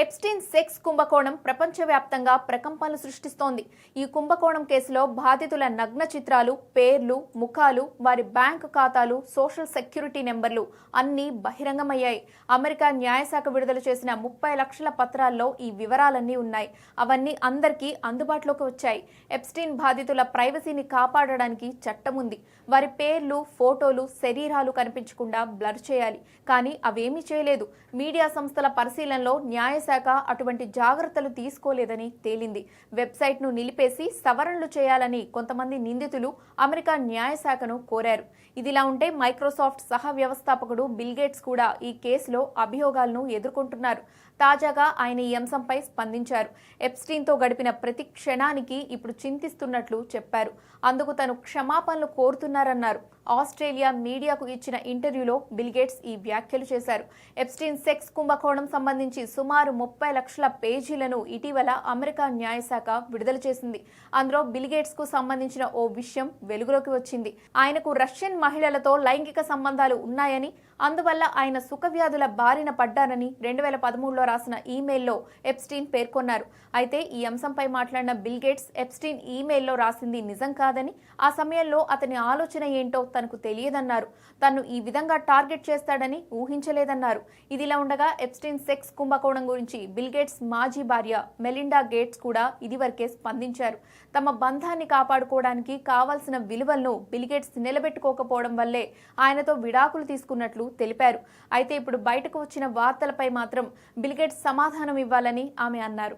Epstein sex కుంభకోణం ప్రపంచవ్యాప్తంగా ప్రకంపనలు సృష్టిస్తోంది. ఈ కుంభకోణం కేసులో బాధితుల నగ్న చిత్రాలు పేర్లు ముఖాలు వారి బ్యాంకు ఖాతాలు సోషల్ సెక్యూరిటీ నెంబర్లు అన్నీ బహిరంగమయ్యాయి. అమెరికా న్యాయశాఖ విడుదల చేసిన ముప్పై లక్షల పత్రాల్లో ఈ వివరాలన్నీ ఉన్నాయి. అవన్నీ అందరికీ అందుబాటులోకి వచ్చాయి. ఎప్స్టీన్ బాధితుల ప్రైవసీని కాపాడడానికి చట్టం ఉంది వారి పేర్లు ఫోటోలు శరీరాలు కనిపించకుండా బ్లర్ చేయాలి. కానీ అవేమీ చేయలేదు. మీడియా సంస్థల పరిశీలనలో న్యాయ శాఖ అటువంటి జాగ్రత్తలు తీసుకోలేదని తేలింది. వెబ్సైట్ను నిలిపేసి సవరణలు చేయాలని కొంతమంది నిందితులు అమెరికా న్యాయశాఖను కోరారు. ఇదిలా ఉంటే మైక్రోసాఫ్ట్ సహ వ్యవస్థాపకుడు బిల్గేట్స్ కూడా ఈ కేసులో అభియోగాలను ఎదుర్కొంటున్నారు. తాజాగా ఆయన ఈ అంశంపై స్పందించారు. ఎప్స్టీన్తో గడిపిన ప్రతి క్షణానికి ఇప్పుడు చింతిస్తున్నట్లు చెప్పారు. అందుకు తను క్షమాపణలు కోరుతున్నారన్నారు. ఆస్ట్రేలియా మీడియాకు ఇచ్చిన ఇంటర్వ్యూలో బిల్గేట్స్ ఈ వ్యాఖ్యలు చేశారు. ఎప్స్టీన్ సెక్స్ కుంభకోణం సంబంధించి సుమారు ముప్పై లక్షల పేజీలను ఇటీవల అమెరికా న్యాయశాఖ విడుదల చేసింది. అందులో బిల్గేట్స్కు సంబంధించిన ఓ విషయం వెలుగులోకి వచ్చింది. ఆయనకు రష్యన్ మహిళలతో లైంగిక సంబంధాలు ఉన్నాయని అందువల్ల ఆయన సుఖవ్యాధుల బారిన పడ్డారని రెండు వేల పదమూడులో రాసిన ఈమెయిల్లో ఎప్స్టీన్ పేర్కొన్నారు. అయితే ఈ అంశంపై మాట్లాడిన బిల్గేట్స్ ఎప్స్టీన్ ఈమెయిల్లో రాసింది నిజం కాదని ఆ సమయంలో అతని ఆలోచన ఏంటో తనకు తెలియదన్నారు. తను ఈ విధంగా టార్గెట్ చేస్తాడని ఊహించలేదన్నారు. ఇదిలా ఉండగా ఎప్స్టీన్ సెక్స్ కుంభకోణం గురించి బిల్గేట్స్ మాజీ భార్య మెలిండా గేట్స్ కూడా ఇదివరకే స్పందించారు. తమ బంధాన్ని కాపాడుకోవడానికి కావాల్సిన విలువలను బిల్గేట్స్ నిలబెట్టుకోకపోవడం వల్లే ఆయనతో విడాకులు తీసుకున్నట్లు తెలిపారు. అయితే ఇప్పుడు బయటకు వచ్చిన వార్తలపై మాత్రం బిల్గేట్స్ సమాధానం ఇవ్వాలని ఆమె అన్నారు.